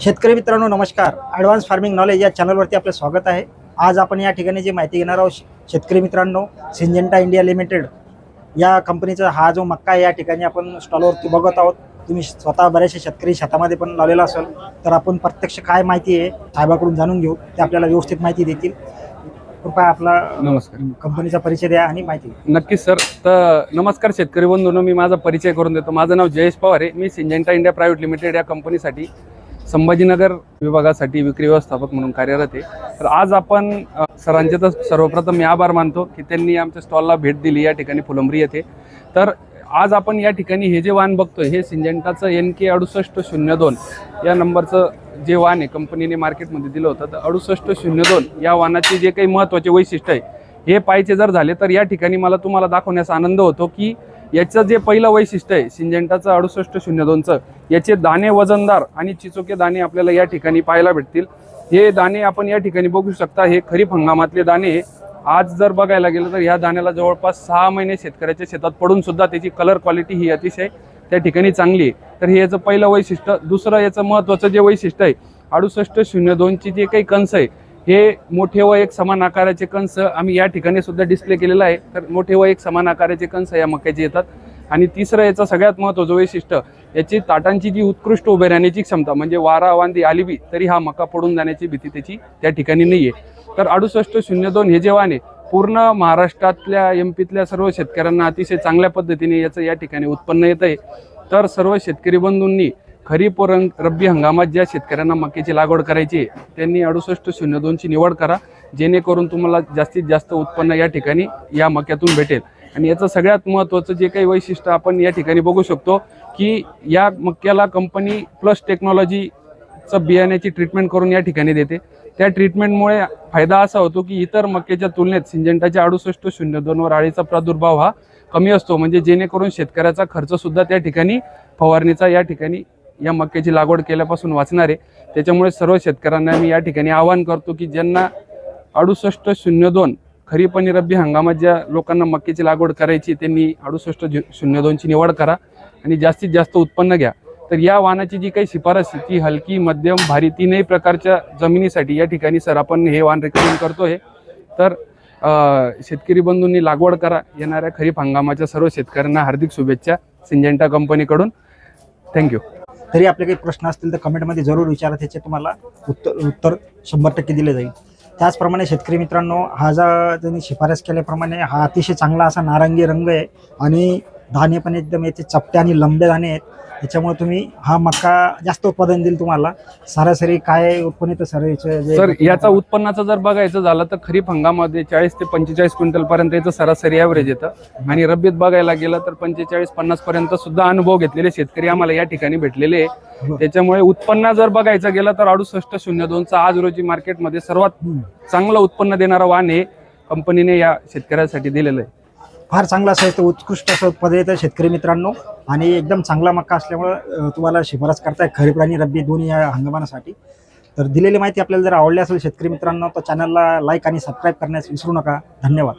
शेतकरी मित्रांनो नमस्कार. ॲडव्हान्स फार्मिंग नॉलेज या चॅनलवरती आपलं स्वागत आहे. आज आपण या ठिकाणी जी माहिती घेणार आहोत शेतकरी मित्रांनो सिंजेंटा इंडिया लिमिटेड या कंपनीचा हा जो मक्का आहे या ठिकाणी आपण स्टॉलवरती बघत आहोत. तुम्ही स्वतः बरेचसे शेतकरी शेतामध्ये पण लावलेला असेल तर आपण प्रत्यक्ष काय माहिती आहे साहेबाकडून जाणून घेऊ. ते आपल्याला व्यवस्थित माहिती देतील. कृपया आपला नमस्कार. कंपनीचा परिचय द्या आणि माहिती. नक्कीच सर. तर नमस्कार शेतकरी बंधूंनो. मी माझा परिचय करून देतो. माझं नाव जयेश पवार आहे. मी सिंजेंटा इंडिया प्रायव्हेट लिमिटेड या कंपनीसाठी संभाजीनगर विभागासाठी विक्री व्यवस्थापक म्हणून कार्यरत आहे. तर आज आपण सरांचे तर सर्वप्रथम मी आभार मानतो की त्यांनी आमच्या स्टॉलला भेट दिली या ठिकाणी फुलंब्री येथे. तर आज आपण या ठिकाणी हे जे वाहन बघतोय हे सिंजेंटाचं एन के अडुसष्ट शून्य दोन या नंबरचं जे वाहन आहे कंपनीने मार्केटमध्ये दिलं होतं. तर अडुसष्ट शून्य दोन या वाहनाचे जे काही महत्त्वाचे वैशिष्ट्य आहे हे पाहिजे जर झाले तर या ठिकाणी मला तुम्हाला दाखवण्याचा आनंद होतो की याचं जे पहिलं वैशिष्ट्य आहे सिंजेंटाचं अडुसष्ट शून्य दोनचं याचे दाणे वजनदार आणि चिचोके दाणे आपल्याला या ठिकाणी पाहायला भेटतील. हे दाणे आपण या ठिकाणी बघू शकता. हे खरीप हंगामातले दाणे आज जर बघायला गेलं तर ह्या दाण्याला जवळपास सहा महिने शेतकऱ्याच्या शेतात पडून सुद्धा त्याची कलर क्वालिटी ही अतिशय त्या ठिकाणी चांगली आहे. तर हे याचं पहिलं वैशिष्ट्य. दुसरं याचं महत्त्वाचं जे वैशिष्ट्य आहे अडुसष्ट शून्य दोनची जे काही कंस आहे हे मोठे व एक समान आकाराचे कंस आम्ही या ठिकाणी सुद्धा डिस्प्ले केलेला आहे. तर मोठे व एक समान आकाराचे कंस या मक्याचे येतात. आणि तिसरं याचं सगळ्यात महत्त्वाचं वैशिष्ट्य याची ताटांची जी उत्कृष्ट उभे राहण्याची क्षमता म्हणजे वारा वांदी आली बी तरी हा मका पडून जाण्याची भीती त्याची त्या ठिकाणी नाही आहे तर अडुसष्ट शून्य दोन हे जेव्हा पूर्ण महाराष्ट्रातल्या एम पीतल्या सर्व शेतकऱ्यांना अतिशय चांगल्या पद्धतीने याचं या ठिकाणी उत्पन्न येत आहे तर सर्व शेतकरी बंधूंनी खरीप व रंग रब्बी हंगामात ज्या शेतकऱ्यांना मक्याची लागवड करायची आहे त्यांनी अडुसष्ट शून्य दोनची निवड करा. जेणेकरून तुम्हाला जास्तीत जास्त उत्पन्न या ठिकाणी या मक्यातून भेटेल. आणि याचं सगळ्यात महत्त्वाचं जे काही वैशिष्ट्य आपण या ठिकाणी बघू शकतो की या मक्याला कंपनी प्लस टेक्नॉलॉजीचं बियाण्याची ट्रीटमेंट करून या ठिकाणी देते. त्या ट्रीटमेंटमुळे फायदा असा होतो की इतर मक्याच्या तुलनेत सिंजेंटाच्या अडुसष्ट शून्य दोनवर आळीचा प्रादुर्भाव हा कमी असतो. म्हणजे जेणेकरून शेतकऱ्याचा खर्चसुद्धा त्या ठिकाणी फवारणीचा या ठिकाणी या मक्याची लागवड केल्यापासून वाचणार आहे. त्याच्यामुळे सर्व शेतकऱ्यांना मी या ठिकाणी आवाहन करतो की ज्यांना अडुसष्ट शून्य दोन खरीप आणि रब्बी हंगामात ज्या लोकांना मक्याची लागवड करायची त्यांनी अडुसष्ट शून्य दोनची निवड करा आणि जास्तीत जास्त उत्पन्न घ्या. तर या वाहनाची जी काही शिफारस आहे ती हलकी मध्यम भारी तीनही प्रकारच्या जमिनीसाठी या ठिकाणी सर आपण हे वाहन रेकमेंड आहे तर शेतकरी बंधूंनी लागवड करा येणाऱ्या खरीप हंगामाच्या सर्व शेतकऱ्यांना हार्दिक शुभेच्छा सिंजेंटा कंपनीकडून. थँक्यू तरी आपले काही प्रश्न असतील तर कमेंटमध्ये जरूर विचारा त्याचे तुम्हाला उत्तर उत्तर शंभर टक्के दिले जाईल. त्याचप्रमाणे शेतकरी मित्रांनो हा जा त्यांनी शिफारस केल्याप्रमाणे हा अतिशय चांगला असा नारंगी रंग आहे आणि दाणे पण एकदम याचे चपटे आणि लंबे दाणे आहेत. त्याच्यामुळे तुम्ही हा मका जास्त उत्पादन देईल तुम्हाला. सरासरी काय उत्पन्न येतं सर सर याचा उत्पन्नाचं जर बघायचं झालं तर खरीप हंगामामध्ये चाळीस ते पंचेचाळीस क्विंटल पर्यंत याचं सरासरी ॲव्हरेज येतं. आणि रब्बीत बघायला गेलं तर पंचेचाळीस पन्नास पर्यंत सुद्धा अनुभव घेतलेले शेतकरी आम्हाला या ठिकाणी भेटलेले आहे त्याच्यामुळे उत्पन्न जर बघायचं गेलं तर अडुसष्ट शून्य दोनचा आज रोजी मार्केटमध्ये सर्वात. चांगलं उत्पन्न देणारं वाहन हे कंपनीने या शेतकऱ्यासाठी दिलेलं आहे. फार चांगला असं तर उत्कृष्ट असं उत्पादन येतं शेतकरी मित्रांनो. आणि एकदम चांगला मक्का असल्यामुळं तुम्हाला शिफारस करताय खरीप आणि रब्बी दोन्ही या हंगामासाठी. तर दिलेली माहिती आपल्याला जर आवडली असेल शेतकरी मित्रांनो तर चॅनलला लाईक आणि सबस्क्राईब करण्यास विसरू नका. धन्यवाद.